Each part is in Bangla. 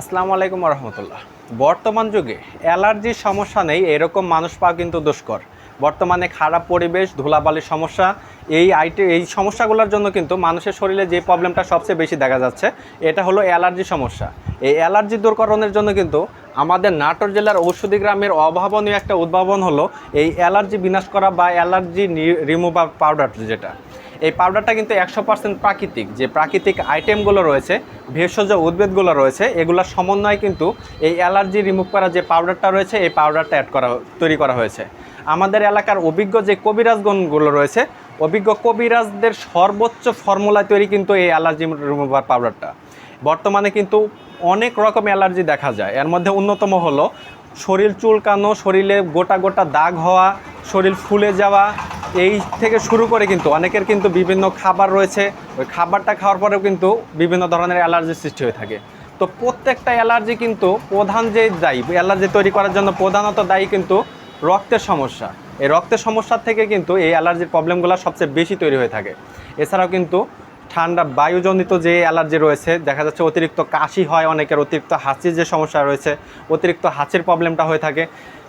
আসসালামু আলাইকুম রহমতুল্লাহ বর্তমান যুগে অ্যালার্জির সমস্যা নেই, এরকম মানুষ পাওয়া কিন্তু দুষ্কর। বর্তমানে খারাপ পরিবেশ ধুলাবালির সমস্যা, এই আইটি এই সমস্যাগুলোর জন্য কিন্তু মানুষের শরীরে যে প্রবলেমটা সবচেয়ে বেশি দেখা যাচ্ছে, এটা হলো অ্যালার্জি সমস্যা। এই অ্যালার্জি দূরকরণের জন্য কিন্তু আমাদের নাটোর জেলার ঔষধি গ্রামের অভাবনীয় একটা উদ্ভাবন হলো এই অ্যালার্জি বিনাশ করা বা অ্যালার্জি রিমুভার পাউডার যেটা। এই পাউডারটা কিন্তু একশো পার্সেন্ট প্রাকৃতিক। যে প্রাকৃতিক আইটেমগুলো রয়েছে, ভেষজ উদ্ভিদগুলো রয়েছে, এগুলোর সমন্বয়ে কিন্তু এই অ্যালার্জি রিমুভ করা যে পাউডারটা রয়েছে, এই পাউডারটা অ্যাড করা, তৈরি করা হয়েছে। আমাদের এলাকার অভিজ্ঞ যে কবিরাজগণগুলো রয়েছে, অভিজ্ঞ কবিরাজদের সর্বোচ্চ ফর্মুলায় তৈরি কিন্তু এই অ্যালার্জি রিমুভার পাউডারটা বর্তমানে কিন্তু অনেক রকম অ্যালার্জি দেখা যায়। এর মধ্যে অন্যতম হলো, শরীর চুলকানো, শরীরে গোটা গোটা দাগ হওয়া, শরীর ফুলে যাওয়া এই থেকে শুরু করে কিন্তু অনেকের কিন্তু বিভিন্ন খাবার রয়েছে। ওই খাবারটা খাওয়ার পরেও কিন্তু বিভিন্ন ধরনের অ্যালার্জির সৃষ্টি হয়ে থাকে। তো প্রত্যেকটা অ্যালার্জি কিন্তু প্রধান যে দায়ী, অ্যালার্জি তৈরি করার জন্য প্রধানত দায়ী কিন্তু রক্তের সমস্যা। এই রক্তের সমস্যার থেকে কিন্তু এই অ্যালার্জির প্রবলেমগুলো সবচেয়ে বেশি তৈরি হয়ে থাকে। এছাড়াও কিন্তু ঠান্ডা বায়ুজনিত যে অ্যালার্জি রয়েছে, দেখা যাচ্ছে অতিরিক্ত কাশি হয় অনেকের, অতিরিক্ত হাঁচির যে সমস্যা রয়েছে, অতিরিক্ত হাঁচির প্রবলেমটা হয়ে থাকে।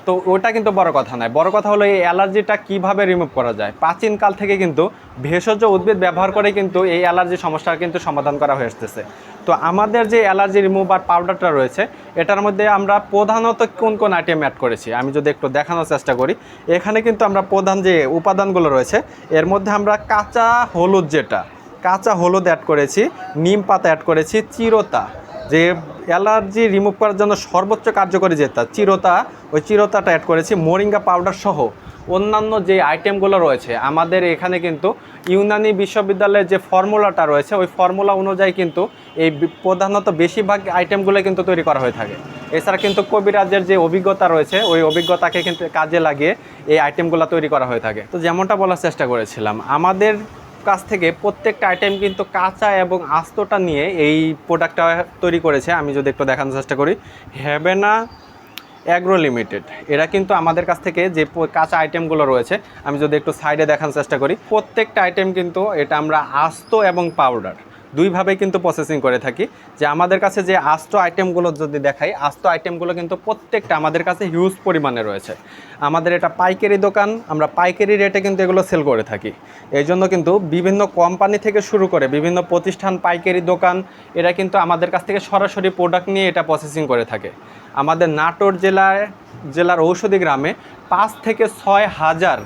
তো ওটা কিন্তু বড় কথা নয়। বড় কথা হলো এই অ্যালার্জিটা কীভাবে রিমুভ করা যায়? প্রাচীনকাল থেকে কিন্তু ভেষজ উদ্ভিদ ব্যবহার করে কিন্তু এই অ্যালার্জি সমস্যার কিন্তু সমাধান করা হয়ে আসতেছে। তো আমাদের যে অ্যালার্জি রিমুভার পাউডারটা রয়েছে, এটার মধ্যে আমরা প্রধানত কোন কোন আইটেম অ্যাড করেছি? আমি যদি একটু দেখানোর চেষ্টা করি। এখানে কিন্তু আমরা প্রধান যে উপাদানগুলো রয়েছে, এর মধ্যে আমরা কাঁচা হলুদ যেটা, কাঁচা হলুদ অ্যাড করেছি, নিম পাতা অ্যাড করেছি, চিরতা, যে অ্যালার্জি রিমুভ করার জন্য সর্বোচ্চ কার্যকরী যেটা, চিরতা, ওই চিরতাটা অ্যাড করেছি, মোরিঙ্গা পাউডার সহ অন্যান্য যে আইটেমগুলো রয়েছে, আমাদের এখানে কিন্তু ইউনানি বিশ্ববিদ্যালয়ের যে ফর্মুলাটা রয়েছে, ওই ফর্মুলা অনুযায়ী কিন্তু এই প্রধানত বেশিরভাগ আইটেমগুলো কিন্তু তৈরি করা হয়ে থাকে। এছাড়া কিন্তু কবিরাজের যে অভিজ্ঞতা রয়েছে, ওই অভিজ্ঞতাকে কিন্তু কাজে লাগিয়ে এই আইটেমগুলো তৈরি করা হয়ে থাকে। তো যেমনটা বলার চেষ্টা করেছিলাম, আমাদের কাছ থেকে প্রত্যেকটা আইটেম কিন্তু কাঁচা এবং আস্তটা নিয়ে এই প্রোডাক্টটা তৈরি করেছে। আমি যদি একটু দেখানোর চেষ্টা করি। হ্যাভেনা অ্যাগ্রো লিমিটেড এরা কিন্তু আমাদের কাছ থেকে যে কাঁচা আইটেমগুলো রয়েছে, আমি যদি একটু সাইডে দেখানোর চেষ্টা করি। প্রত্যেকটা আইটেম কিন্তু এটা আমরা আস্ত এবং পাউডার দুইভাবে কিন্তু প্রসেসিং করে থাকি। যে আমাদের কাছে যে আস্ত আইটেমগুলো যদি দেখাই, আস্ত আইটেমগুলো কিন্তু প্রত্যেকটা আমাদের কাছে হিউজ পরিমাণে রয়েছে। আমাদের এটা পাইকারি দোকান, আমরা পাইকারি রেটে কিন্তু এগুলো সেল করে থাকি। এই জন্য কিন্তু বিভিন্ন কোম্পানি থেকে শুরু করে বিভিন্ন প্রতিষ্ঠান, পাইকারি দোকান, এরা কিন্তু আমাদের কাছ থেকে সরাসরি প্রোডাক্ট নিয়ে এটা প্রসেসিং করে থাকে। আমাদের নাটোর জেলায়, জেলার ঔষধি গ্রামে পাঁচ থেকে ছয় হাজার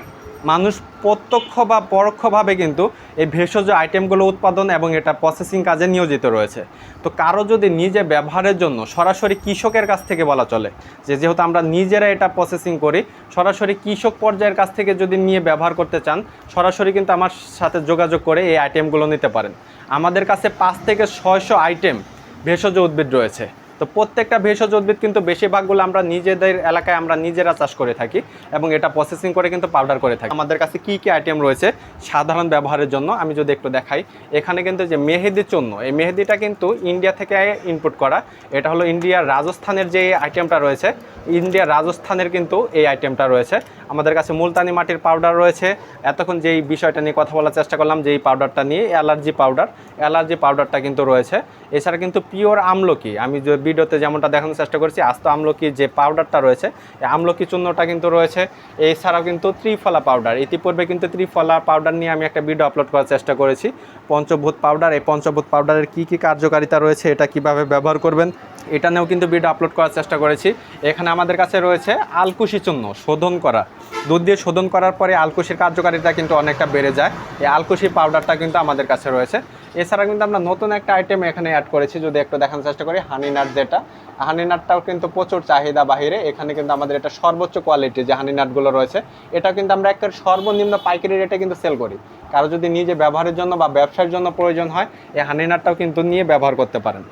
মানুষ প্রত্যক্ষ বা পরোক্ষভাবে কিন্তু এই ভেষজ আইটেমগুলো উৎপাদন এবং এটা প্রসেসিং কাজে নিয়োজিত রয়েছে। তো কারও যদি নিজে ব্যবহারের জন্য সরাসরি কৃষকের কাছ থেকে বলা চলে, যে যেহেতু আমরা নিজেরা এটা প্রসেসিং করি, সরাসরি কৃষক পর্যায়ের কাছ থেকে যদি নিয়ে ব্যবহার করতে চান, সরাসরি কিন্তু আমার সাথে যোগাযোগ করে এই আইটেমগুলো নিতে পারেন। আমাদের কাছে পাঁচ থেকে ছয়শো আইটেম ভেষজ উদ্ভিদ রয়েছে। তো প্রত্যেকটা ভেষজ উদ্ভিদ কিন্তু বেশিরভাগগুলো আমরা নিজেদের এলাকায় আমরা নিজেরা চাষ করে থাকি এবং এটা প্রসেসিং করে কিন্তু পাউডার করে থাকি। আমাদের কাছে কি কি আইটেম রয়েছে সাধারণ ব্যবহারের জন্য আমি যদি একটু দেখাই। এখানে কিন্তু যে মেহেদির চূর্ণ, এই মেহেদিটা কিন্তু ইন্ডিয়া থেকে ইনপুট করা। এটা হলো ইন্ডিয়ার রাজস্থানের যে আইটেমটা রয়েছে ইন্ডিয়ার রাজস্থানের কিন্তু এই আইটেমটা রয়েছে। আমাদের কাছে মুলতানি মাটির পাউডার রয়েছে। এতক্ষণ যেই বিষয়টা নিয়ে কথা বলার চেষ্টা করলাম যে এই পাউডারটা নিয়ে, অ্যালার্জি পাউডার অ্যালার্জি পাউডারটা কিন্তু রয়েছে। এছাড়া কিন্তু পিওর আমলকি, আমি যে ভিডিওতে যেমনটা দেখানোর চেষ্টা করেছি, আস্ত আমলকি যে পাউডারটা রয়েছে, এই আমলকি চূর্ণটা কিন্তু রয়েছে। এছাড়াও কিন্তু ত্রিফলা পাউডার ইতিপূর্বে কিন্তু ত্রিফলা পাউডার নিয়ে আমি একটা ভিডিও আপলোড করার চেষ্টা করেছি। পঞ্চভূত পাউডার এই পঞ্চভূত পাউডারের কী কী কার্যকারিতা রয়েছে, এটা কীভাবে ব্যবহার করবেন এটা নিয়েও কিন্তু ভিডিও আপলোড করার চেষ্টা করেছি। এখানে আমাদের কাছে রয়েছে আলকুশি চূর্ণ, শোধন করা। দুধ দিয়ে শোধন করার পরে আলকুশির কার্যকারিতা কিন্তু অনেকটা বেড়ে যায়। এই আলকুশি পাউডারটা কিন্তু আমাদের কাছে রয়েছে। এছাড়া কিন্তু আমরা নতুন একটা আইটেম এখানে অ্যাড করেছি, যদি একটু দেখানোর চেষ্টা করি হানি নাট যেটা। হানি নাটটাও কিন্তু প্রচুর চাহিদা বাহিরে। এখানে কিন্তু আমাদের এটা সর্বোচ্চ কোয়ালিটি যে হানি নাটগুলো রয়েছে, এটা কিন্তু আমরা একটা সর্বনিম্ন পাইকারি রেটে কিন্তু সেল করি। কারও যদি নিজে ব্যবহারের জন্য বা ব্যবসার জন্য প্রয়োজন হয়, এই হানি নাটটাও কিন্তু নিয়ে ব্যবহার করতে পারেন।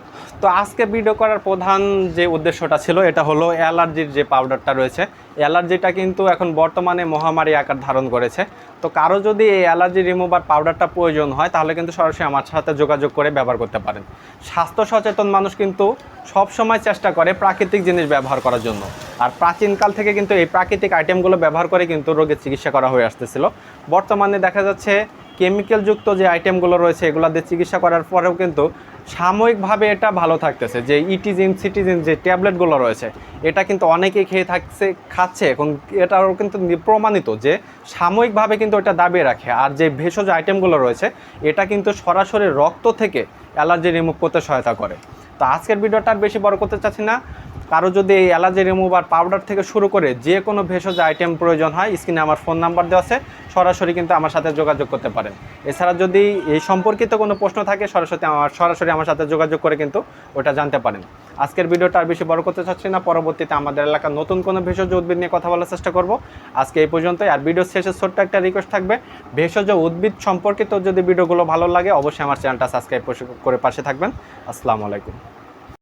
তো আজকে ভিডিও করার প্রধান যে উদ্দেশ্যটা ছিল, এটা হলো অ্যালার্জির যে পাউডারটা রয়েছে। অ্যালার্জিটা কিন্তু এখন বর্তমানে মহামারী আকার ধারণ করেছে। তো কারও যদি এই অ্যালার্জি রিমুভার পাউডারটা প্রয়োজন হয়, তাহলে কিন্তু সরাসরি আমার সাথে যোগাযোগ করে ব্যবহার করতে পারেন। স্বাস্থ্য সচেতন মানুষ কিন্তু সব সময় চেষ্টা করে প্রাকৃতিক জিনিস ব্যবহার করার জন্য। আর প্রাচীনকাল থেকে কিন্তু এই প্রাকৃতিক আইটেমগুলো ব্যবহার করে কিন্তু রোগের চিকিৎসা করা হয়ে আসতেছিল। বর্তমানে দেখা যাচ্ছে, কেমিক্যালযুক্ত যে আইটেমগুলো রয়েছে, এগুলো দিয়ে চিকিৎসা করার পরেও কিন্তু সাময়িকভাবে এটা ভালো থাকতেছে, যে ইটিজিন সিটিজিন যে ট্যাবলেটগুলো রয়েছে, এটা কিন্তু অনেকেই খেয়ে থাকছে, খাচ্ছে এবং এটাও কিন্তু প্রমাণিত যে সাময়িকভাবে কিন্তু এটা দাবিয়ে রাখে। আর যে ভেষজ আইটেমগুলো রয়েছে, এটা কিন্তু সরাসরি রক্ত থেকে অ্যালার্জি রিমুভ করতে সহায়তা করে। তো আজকের ভিডিওটা আর বেশি বড় করতে চাচ্ছি না। কারও যদি এই অ্যালার্জি রিমুভার পাউডার থেকে শুরু করে যে কোনো ভেষজ আইটেম প্রয়োজন হয়, স্ক্রিনে আমার ফোন নাম্বার দেওয়া আছে, সরাসরি কিন্তু আমার সাথে যোগাযোগ করতে পারেন। এছাড়া যদি এই সম্পর্কিত কোনো প্রশ্ন থাকে, সরাসরি আমার সরাসরি আমার সাথে যোগাযোগ করে কিন্তু ওটা জানতে পারেন। আজকের ভিডিওটা আর বেশি বড় করতে চাচ্ছি না, পরবর্তীতে আমাদের এলাকার নতুন কোনো ভেষজ উদ্ভিদ নিয়ে কথা বলার চেষ্টা করব। আজকে এই পর্যন্তই, আর ভিডিও শেষে ছোট্ট একটা রিকোয়েস্ট থাকবে, ভেষজ উদ্ভিদ সম্পর্কিত যদি ভিডিওগুলো ভালো লাগে, অবশ্যই আমার চ্যানেলটা সাবস্ক্রাইব করে পাশে থাকবেন। আসসালামু আলাইকুম।